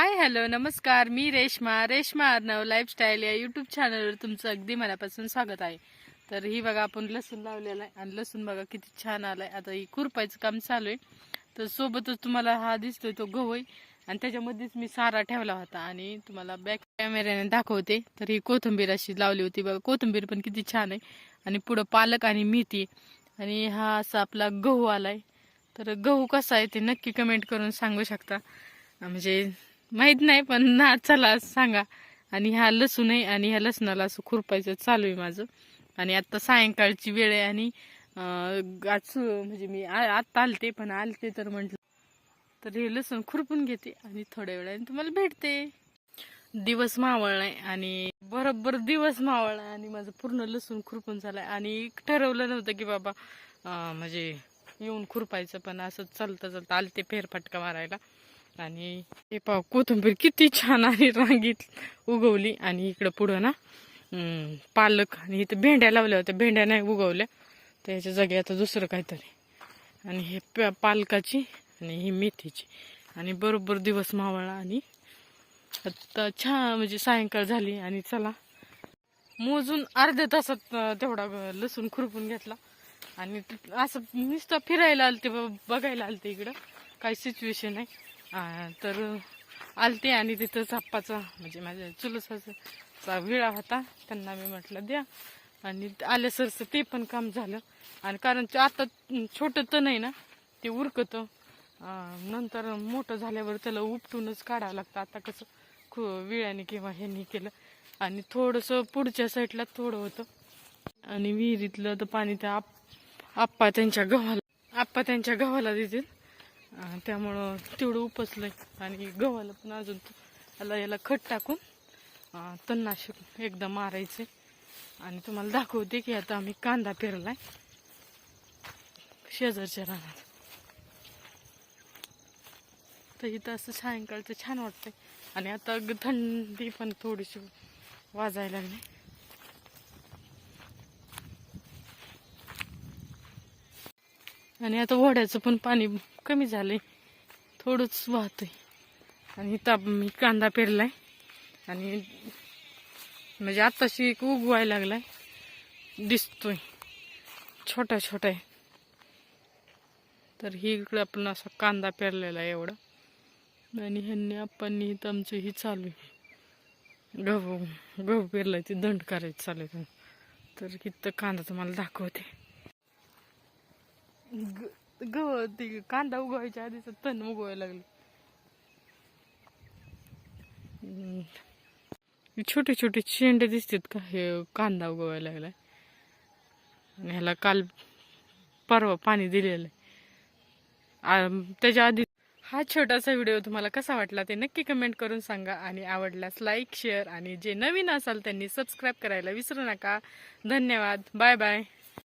हाय hello नमस्कार मी Reshma. Reshma Arnav lifestyle या युट्यूब चॅनलवर तुमचं अगदी मनापासून स्वागत आहे. तर ही बघा आपण लसूण लावलेला आहे. आणि लसूण बघा किती छान आलाय. आता ही खुरपायचं काम चालू आहे. तर सोबतच तुम्हाला हा दिसतोय तो गहू आहे आणि त्याच्यामध्येच मी सारा ठेवला होता. आणि तुम्हाला बॅक कॅमेऱ्याने दाखवते. तर ही कोथिंबीर अशी लावली होती. बघा कोथिंबीर पण किती छान आहे. आणि पुढं पालक आणि मेथी. आणि हा असा आपला गहू आलाय. तर गहू कसा आहे ते नक्की कमेंट करून सांगू शकता. म्हणजे माहीत नाही पण ना चला सांगा. आणि हा लसूण आहे आणि ह्या लसणाला असं खुरपायचं चालू आहे माझं. आणि आता सायंकाळची वेळ आहे आणि आज सु- म्हणजे मी आ- आत्ता आलते पण आलते तर म्हटलं तर हे लसूण खुरपून घेते आणि थोड्या वेळाने तुम्हाला भेटते. दिवस मावळलाय आणि बरोबर दिवस मावळलाय आणि माझं पूर्ण लसूण खुरपून झालाय. आणि ठरवलं नव्हतं की बाबा म्हणजे येऊन खुरपायचं पण असं चालतं चालतं आलते फेरफटका मारायला. आणि हे पाव कोथिंबीर किती छान आणि रांगीत उगवली. आणि इकडं पुढं ना पालक आणि इथं भेंड्या लावल्या होत्या. भेंड्या नाही उगवल्या. तर याच्या जागी आता दुसरं काहीतरी. आणि हे प- पालकाची आणि ही मेथीची. आणि बरोबर दिवस मावळा आणि आता छान म्हणजे सायंकाळ झाली आणि चला. मोजून अर्ध्या तासात तेवढा लसूण खुरपून घेतला. आणि असं नुसतं फिरायला आलते ब- बघायला आलते इकडं. काही सिच्युएशन आहे तर आलते आणि तिथं चाप्पाचा म्हणजे माझ्या चुलसाचा विळा होता त्यांना मी म्हटलं द्या. आणि आल्या सरचं ते पण काम झालं. आणि कारण ते आता छोटं तर नाही ना ते उरकतं. नंतर मोठं झाल्यावर त्याला उपटूनच काढावं लागतं. आता कसं खू विळ्याने किंवा ह्यांनी केलं. आणि थोडंसं पुढच्या साईडला थोडं होतं. आणि विहिरीतलं तर पाणी त्या आप्पा त्यांच्या गव्हाला आप्पा त्यांच्या गव्हाला देतील. त्यामुळं तेवढं उपसलंय. आणि गव्हाला पण अजून याला याला खत टाकून तणनाशक एकदा मारायचे आणि तुम्हाला दाखवते की आता आम्ही कांदा पेरलाय. शेजारच्या रानात. तर इथं असं सायंकाळचं छान वाटतंय. आणि आता थंडी पण थोडीशी वाजायला लागली. आणि आता ओढ्याचं पण पाणी कमी झालंय. थोडंच वाहतंय. आणि इथं मी कांदा पेरलाय. आणि म्हणजे आत्ताशी एक उगवायला लागलाय. दिसतोय. छोटा छोटा आहे तर ही इकडे आपण असा कांदा पेरलेला आहे एवढा. आणि ह्यांनी आपण इथं आमचं ही चालू आहे. गहू गहू पेरलाय ते दंड करायचं चालू आहे. तर इथं कांदा तुम्हाला दाखवते. ग- गहू कांदा उगवायच्या आधीच तण उगवायला लागले. छोटे छोटे शेंडे दिसतात का? हे कांदा उगवायला लागलाय. ह्याला काल परवा पाणी दिलेलं आहे. त्याच्या आधी हा छोटासा व्हिडिओ तुम्हाला कसा वाटला ते नक्की कमेंट करून सांगा आणि आवडल्यास लाईक शेअर आणि जे नवीन असाल त्यांनी सबस्क्राईब करायला विसरू नका. धन्यवाद. Bye bye.